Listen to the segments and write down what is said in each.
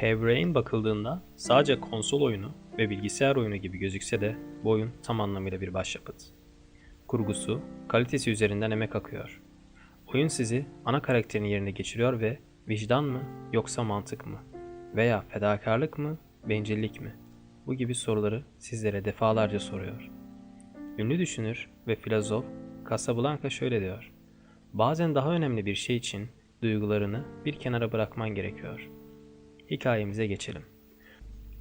Heavy Rain bakıldığında sadece konsol oyunu ve bilgisayar oyunu gibi gözükse de bu oyun tam anlamıyla bir başyapıt. Kurgusu, kalitesi üzerinden emek akıyor. Oyun sizi ana karakterin yerine geçiriyor ve vicdan mı yoksa mantık mı? Veya fedakarlık mı, bencillik mi? Bu gibi soruları sizlere defalarca soruyor. Ünlü düşünür ve filozof Casablanca şöyle diyor. Bazen daha önemli bir şey için duygularını bir kenara bırakman gerekiyor. Hikayemize geçelim.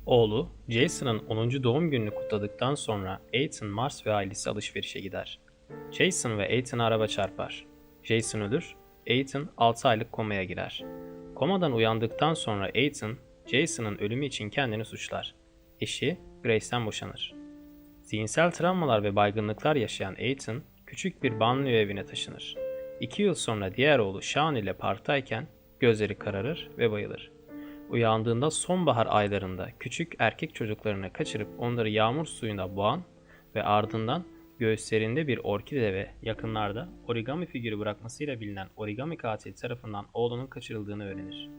Oğlu Jason'ın 10. doğum gününü kutladıktan sonra Ethan, Mars ve ailesi alışverişe gider. Jason ve Ethan'a araba çarpar. Jason ölür, Ethan 6 aylık komaya girer. Komadan uyandıktan sonra Ethan, Jason'ın ölümü için kendini suçlar. Eşi Grace'den boşanır. Zihinsel travmalar ve baygınlıklar yaşayan Ethan, küçük bir banliyö evine taşınır. İki yıl sonra diğer oğlu Sean ile parktayken gözleri kararır ve bayılır. Uyandığında sonbahar aylarında küçük erkek çocuklarını kaçırıp onları yağmur suyuna boğan ve ardından göğüslerinde bir orkide ve yakınlarda origami figürü bırakmasıyla bilinen origami katil tarafından oğlunun kaçırıldığını öğrenir.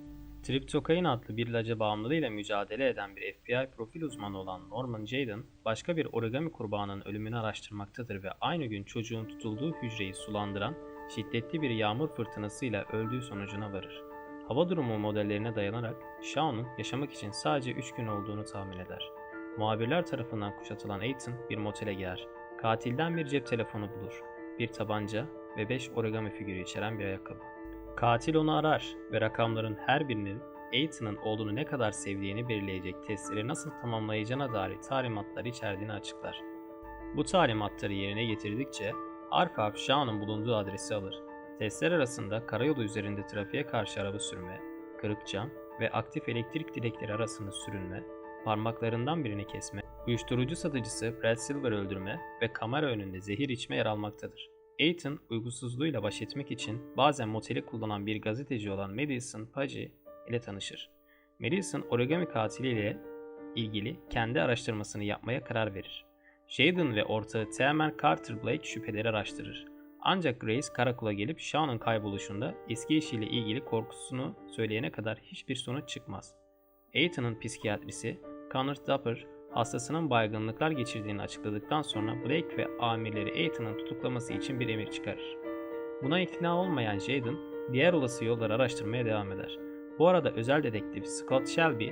Triptokain adlı bir ilaca bağımlılığıyla mücadele eden bir FBI profil uzmanı olan Norman Jayden, başka bir origami kurbanının ölümünü araştırmaktadır ve aynı gün çocuğun tutulduğu hücreyi sulandıran şiddetli bir yağmur fırtınasıyla öldüğü sonucuna varır. Hava durumu modellerine dayanarak Shaun'un yaşamak için sadece 3 gün olduğunu tahmin eder. Muhabirler tarafından kuşatılan Ethan bir motele girer. Katilden bir cep telefonu bulur, bir tabanca ve 5 origami figürü içeren bir ayakkabı. Katil onu arar ve rakamların her birinin Ethan'ın oğlunu ne kadar sevdiğini belirleyecek testleri nasıl tamamlayacağına dair talimatları içerdiğini açıklar. Bu talimatları yerine getirdikçe harf Shaun'un bulunduğu adresi alır. Testler arasında karayolu üzerinde trafiğe karşı araba sürme, kırık cam ve aktif elektrik direkleri arasında sürünme, parmaklarından birini kesme, uyuşturucu satıcısı Brad Silver öldürme ve kamera önünde zehir içme yer almaktadır. Ethan uykusuzluğuyla baş etmek için bazen moteli kullanan bir gazeteci olan Madison Paggi ile tanışır. Madison origami katiliyle ilgili kendi araştırmasını yapmaya karar verir. Jaden ve ortağı Teamer Carter Blake şüpheleri araştırır. Ancak Grace karakola gelip Sean'ın kayboluşunda eski eşiyle ilgili korkusunu söyleyene kadar hiçbir sonuç çıkmaz. Ethan'ın psikiyatrisi Connor Dapper hastasının baygınlıklar geçirdiğini açıkladıktan sonra Blake ve amirleri Ethan'ın tutuklaması için bir emir çıkarır. Buna ikna olmayan Jaden diğer olası yolları araştırmaya devam eder. Bu arada özel dedektif Scott Shelby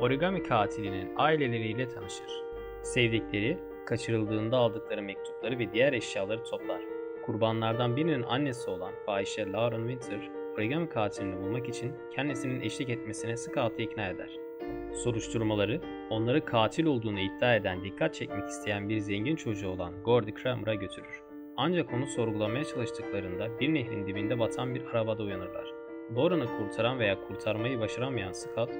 origami katilinin aileleriyle tanışır. Sevdikleri, kaçırıldığında aldıkları mektupları ve diğer eşyaları toplar. Kurbanlardan birinin annesi olan fahişe Lauren Winter, origami katilini bulmak için kendisinin eşlik etmesine Scout'u ikna eder. Soruşturmaları, onları katil olduğunu iddia eden dikkat çekmek isteyen bir zengin çocuğu olan Gordy Kramer'a götürür. Ancak onu sorgulamaya çalıştıklarında bir nehrin dibinde batan bir arabada uyanırlar. Lauren'ı kurtaran veya kurtarmayı başaramayan Scott,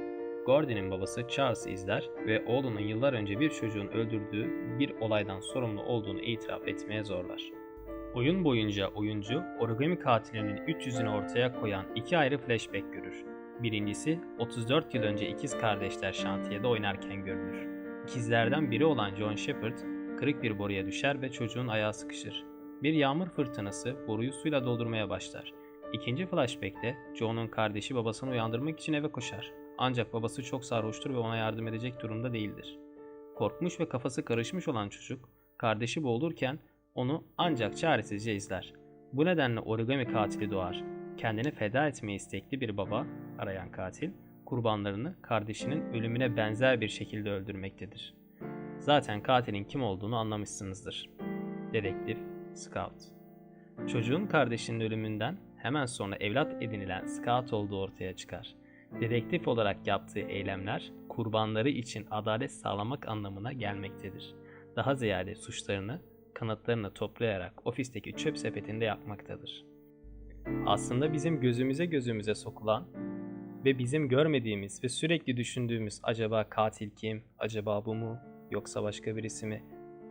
Gordy'nin babası Charles'ı izler ve oğlunun yıllar önce bir çocuğun öldürdüğü bir olaydan sorumlu olduğunu itiraf etmeye zorlar. Oyun boyunca oyuncu origami katilinin 300'ünü ortaya koyan iki ayrı flashback görür. Birincisi 34 yıl önce ikiz kardeşler şantiyede oynarken görülür. İkizlerden biri olan John Shepard kırık bir boruya düşer ve çocuğun ayağı sıkışır. Bir yağmur fırtınası boruyu suyla doldurmaya başlar. İkinci flashback'te John'un kardeşi babasını uyandırmak için eve koşar. Ancak babası çok sarhoştur ve ona yardım edecek durumda değildir. Korkmuş ve kafası karışmış olan çocuk, kardeşi boğulurken onu ancak çaresizce izler. Bu nedenle origami katili doğar. Kendini feda etmeye istekli bir baba, arayan katil, kurbanlarını kardeşinin ölümüne benzer bir şekilde öldürmektedir. Zaten katilin kim olduğunu anlamışsınızdır. Dedektif Scout. Çocuğun kardeşinin ölümünden hemen sonra evlat edinilen Scout olduğu ortaya çıkar. Dedektif olarak yaptığı eylemler kurbanları için adalet sağlamak anlamına gelmektedir. Daha ziyade suçlarını kanıtlarını toplayarak ofisteki çöp sepetinde yapmaktadır. Aslında bizim gözümüze gözümüze sokulan ve bizim görmediğimiz ve sürekli düşündüğümüz acaba katil kim, acaba bu mu, yoksa başka birisi mi?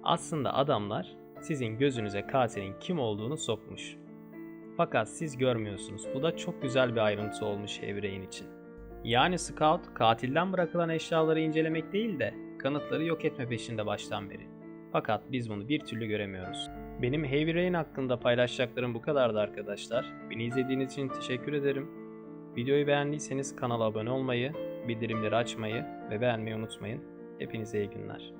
Aslında adamlar sizin gözünüze katilin kim olduğunu sokmuş. Fakat siz görmüyorsunuz. Bu da çok güzel bir ayrıntı olmuş Evreyin için. Yani Scout katilden bırakılan eşyaları incelemek değil de kanıtları yok etme peşinde baştan beri. Fakat biz bunu bir türlü göremiyoruz. Benim Heavy Rain hakkında paylaşacaklarım bu kadardı arkadaşlar. Beni izlediğiniz için teşekkür ederim. Videoyu beğendiyseniz kanala abone olmayı bildirimleri açmayı ve beğenmeyi unutmayın. Hepinize iyi günler.